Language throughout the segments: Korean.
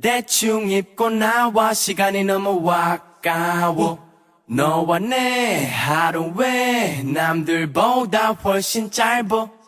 대충 입고 나와 시간이 너무 아까워. 너와 내 하루 왜 남들보다 훨씬 짧어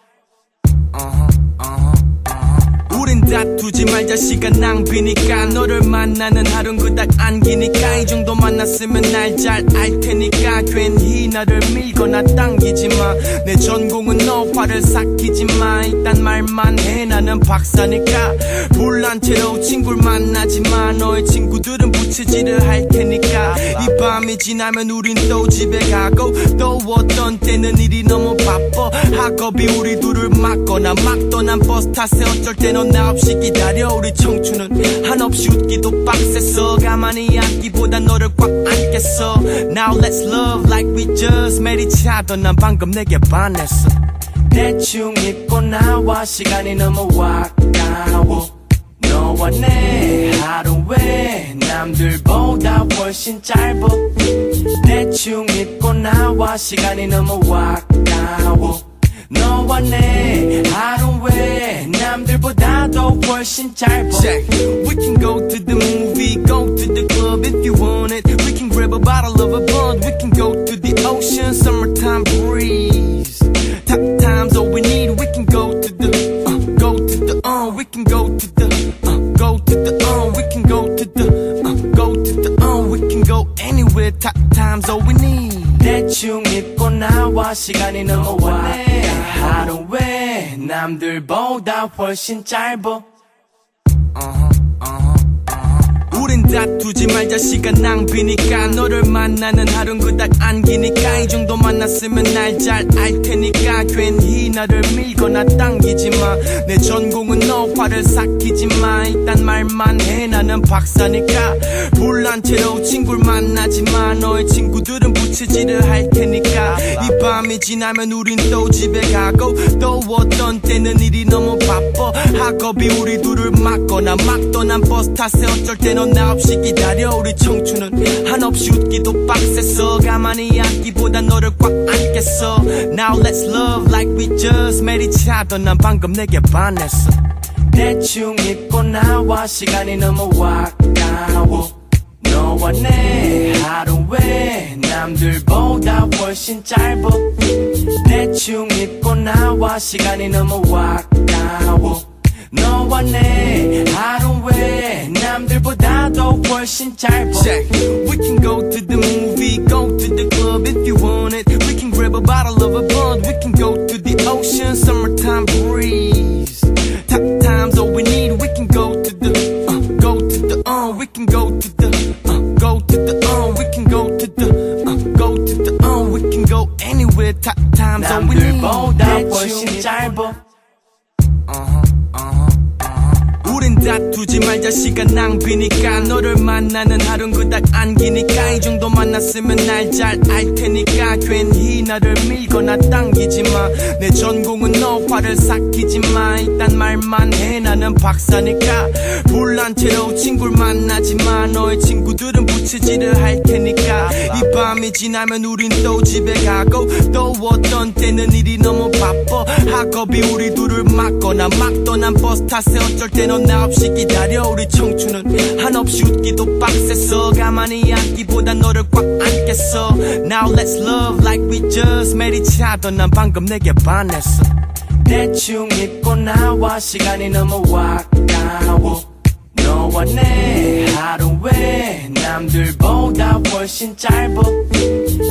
다투지 말자. 시간 낭비니까. 너를 만나는 하루는 그닥 안기니까. 이 정도 만났으면 날 잘 알 테니까. 괜히 나를 밀거나 당기지 마내 전공은 너 화를 삭히지 마. 일단 말만 해. 나는 박사니까. 불난 채로 친구를 만나지 마. 너의 친구들은 부채질을 할 테니까. 이 밤이 지나면 우린 또 집에 가고 또 어떤 때는 일이 너무 바빠. 학업이 우리 둘을 막거나 막 떠난 버스 탓에 어쩔 때넌나 없이 기다려 우리 청춘은. 한없이 웃기도 빡셌어 가만히 앉기보다 너를 꽉 안겠어. Now let's love like we just met each other 난 방금 내게 반했어. 대충 입고 나와 시간이 너무 아까워. 너와 내 하루 왜 남들보다 훨씬 짧어. 대충 입고 나와 시간이 너무 아까워. 너와 내 하루 왜 남들보다도 훨씬 짧아 Check. We can go to the movie, go to the club if you want it We can grab a bottle of a bud, we can go to the ocean Summertime breeze Top times all we need, we can go to the uh, Go to the, uh, we can go to the uh, Go to the, uh, we can go to the uh, Go to the, uh, we can go anywhere Top times all we need 대충 입고 나와 시간이 너무 와 하루 왜 남들보다 훨씬 짧아 우린 다투지 말자. 시간 낭비니까 너를 만나는 하루는 그닥 안기니까. 이 정도 만났으면 날 잘 알 테니까. 괜히 나를 밀거나 당기지 마내 전공은 너 화를 삭히지 마. 일단 말만 해. 나는 박사니까. 불난 채로 친구를 만나지 마. 너의 친구들은 부채질을 할 테니까. 이 밤이 지나면 우린 또 집에 가고 또 어떤 때는 일이 너무 바빠. 학업이 우리 둘을 막거나 막 떠난 버스 탓에 어쩔 때넌나 없이 기다려 우리 청춘은. 한없이 웃기도 빡셌어 가만히 앉기보다 너를 꽉 안겠어. Now let's love like we just met each other. 난 방금 내게 반했어. 대충 입고 나와 시간이 너무 아까워. 너와 내 하루 왜 남들보다 훨씬 짧아 대충 입고 나와 시간이 너무 아까워. 너와 내 하루 왜 남들보다도 훨씬 짧아 Check. We can go to the movie, go to the club if you want it We can grab a bottle of a bud, we can go to the ocean Summertime breeze Top times all we need, we can go to the uh, Go to the, uh, we can go to the uh, Go to the, uh, we can go to the uh, Go to the, uh, we can go anywhere Top times all we need 남들보다 훨씬 짧아 우린 다투지 말자 시간 낭비니까. 너를 만나는 하루는 그닥 안기니까. 이 정도 만났으면 날 잘 알 테니까. 괜히 나를 밀거나 당기지 마내 전공은 너 화를 삭히지 마. 일단 말만 해 나는 박사니까. 불난 채로 친구를 만나지 마. 너의 친구들은 부채질을 할 테니까. 이 밤이 지나면 우린 또 집에 가고 또 어떤 때는 일이 너무 바빠. 학업이 우리 둘을 막거나 막 떠난 버스 탓에 어쩔 때넌나 없이 기다려 우리 청춘은 한없이 웃기도 빡셌어 가만히 앉기보다 너를 꽉 안겠어. Now let's love like we just met each other 난 방금 내게 반했어. 대충 입고 나와 시간이 너무 아까워. 너와 내 하루 왜 남들보다 훨씬 짧아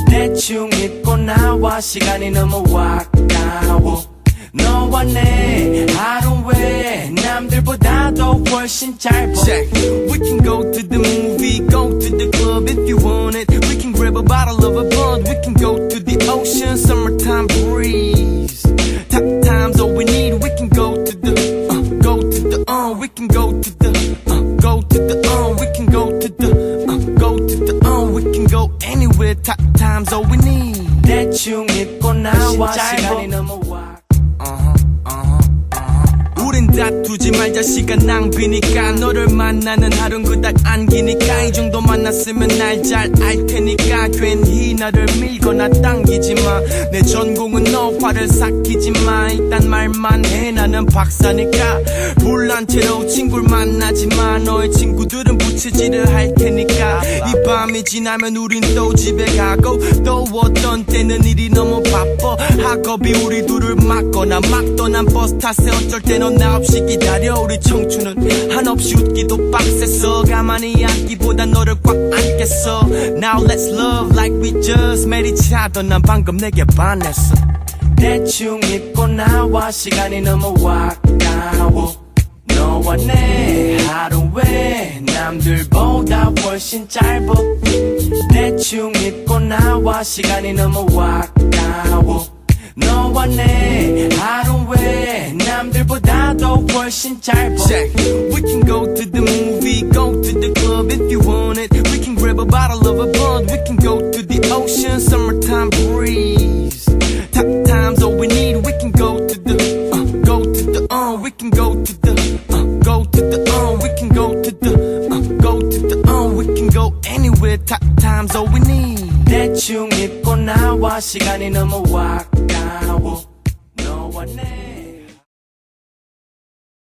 대충 입고 나와 시간이 너무 아까워 너와 내 하루 왜 남들보다도 훨씬 짧아 Check. We can go to the movie, go to the club if you want it We can grab a bottle of a bud, we can go to the ocean Summertime breeze Top times all we need, we can go to the uh, Go to the, uh, we can go to the uh, Go to the, uh, we can go to the uh, Go to the, uh, we can go anywhere Top times all we need 대충 입고 나와 시간이 너무 다투지 말자 시간 낭비니까. 너를 만나는 하루는 그닥 안기니까. 이 정도 만났으면 날 잘 알 테니까. 괜히 나를 밀거나 당기지 마내 전공은 너 화를 삭히지 마. 일단 말만 해 나는 박사니까. 불난 채로 친구를 만나지 마. 너의 친구들은 부채질을 할 테니까. 이 밤이 지나면 우린 또 집에 가고 또 어떤 때는 일이 너무 바빠. 학업이 우리 둘을 막거나 막 떠난 버스 탓에 어쩔 때는 나 없이 기다려 우리 청춘은 한없이 웃기도 빡셌어 가만히 앉기보다 너를 꽉 안겠어. Now let's love like we just met each other 난 방금 내게 반했어. 대충 입고 나와 시간이 너무 아까워. 너와 내 하루 왜 남들보다 훨씬 짧아 대충 입고 나와 시간이 너무 아까워. 너와 내 하루 왜 남들보다도 훨씬 짧아 We can go to the movie, go to the club if you want it We can grab a bottle of a bud, we can go to the ocean Summertime breeze Top times all we need, we can go to the uh, Go to the uh, we can go to the uh, Go to the uh, we can go to the uh, Go to the uh, we can go anywhere Top times all we need 대충 입고 나와 시간이 너무 아까워